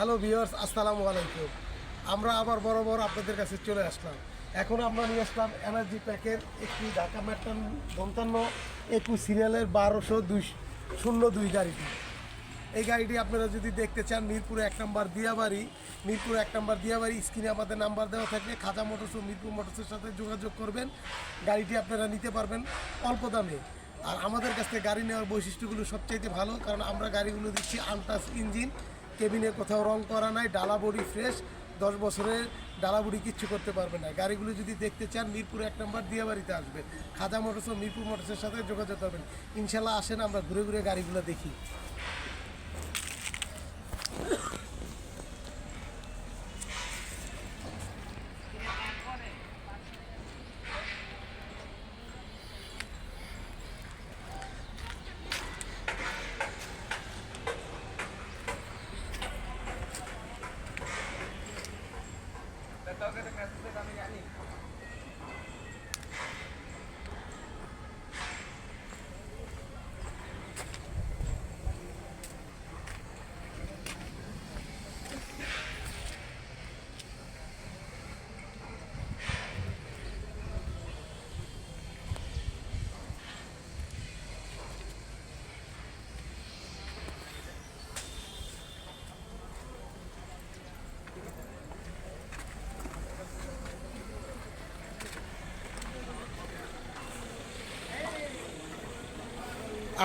Hello viewers আসসালামু আলাইকুম। আমরা আবার বরাবর আপনাদের কাছে চলে আসলাম। এখন আমরা নিয়ে আসলাম এনার্জি প্যাকের একটি ঢাকা মেট্রান পঞ্চান্ন একুশ সিরিয়ালের বারোশো দুই শূন্য দুই গাড়িটি। এই গাড়িটি আপনারা যদি দেখতে চান, মিরপুরে এক নম্বর দিয়াবাড়ি, মিরপুর এক নম্বর দিয়াবাড়ি, স্ক্রিনে আমাদের নাম্বার দেওয়া থাকবে খাজা মোটরস ও মিরপুর মোটরসের সাথে যোগাযোগ করবেন। গাড়িটি আপনারা নিতে পারবেন অল্প দামে। আর আমাদের কাছ থেকে গাড়ি নেওয়ার বৈশিষ্ট্যগুলো সবচাইতে ভালো, কারণ আমরা গাড়িগুলো দিচ্ছি আনটাস ইঞ্জিন কেবিনে কোথাও রং করা নাই ডালাবড়ি ফ্রেশ, দশ বছরের ডালা বুড়ি কিচ্ছু করতে পারবে না। গাড়িগুলো যদি দেখতে চান, মিরপুর এক নম্বর দিয়াবাড়িতে আসবে। খাজা মোটরস, মিরপুর মোটরসের সাথে যোগাযোগ করবেন। ইনশাল্লাহ আসেন, আমরা ঘুরে ঘুরে গাড়িগুলো দেখি। Tak tahu ke dengan kita kami ni.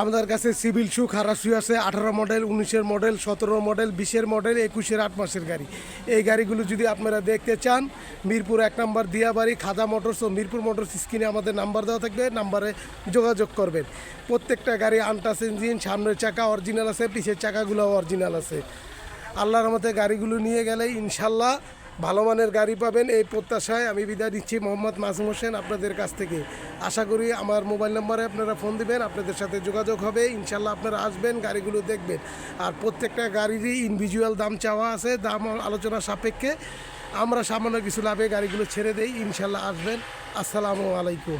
আমাদের কাছে সিভিল শু খারাসু আছে। আঠারো মডেল উনিশের মডেল সতেরো মডেল বিশের মডেল একুশের আট মাসের গাড়ি। এই গাড়িগুলো যদি আপনারা দেখতে চান, মিরপুর এক নম্বর দিয়াবাড়ি খাজা মোটরস ও মিরপুর মোটরস স্ক্রিনে আমাদের নাম্বার দেওয়া থাকবে, নাম্বারে যোগাযোগ করবেন। প্রত্যেকটা গাড়ি আনটাস ইঞ্জিন, সামনের চাকা অরিজিনাল আছে, পিছের চাকাগুলো অরিজিনাল আছে। আল্লাহর মতে গাড়িগুলো নিয়ে গেলে ইনশাল্লাহ ভালো মানের গাড়ি পাবেন এই প্রত্যাশায় আমি বিদায় দিচ্ছি মোহাম্মদ মাসুম হোসেন আপনাদের কাছ থেকে। আশা করি আমার মোবাইল নম্বরে আপনারা ফোন দিবেন, আপনাদের সাথে যোগাযোগ হবে ইনশাল্লাহ আপনারা আসবেন, গাড়িগুলো দেখবেন। আর প্রত্যেকটা গাড়িরই ইনভিজুয়াল দাম চাওয়া আছে, দাম আলোচনা সাপেক্ষে। আমরা সামান্য কিছু লাভে গাড়িগুলো ছেড়ে দেই ইনশাল্লাহ আসবেন। আসসালামু আলাইকুম।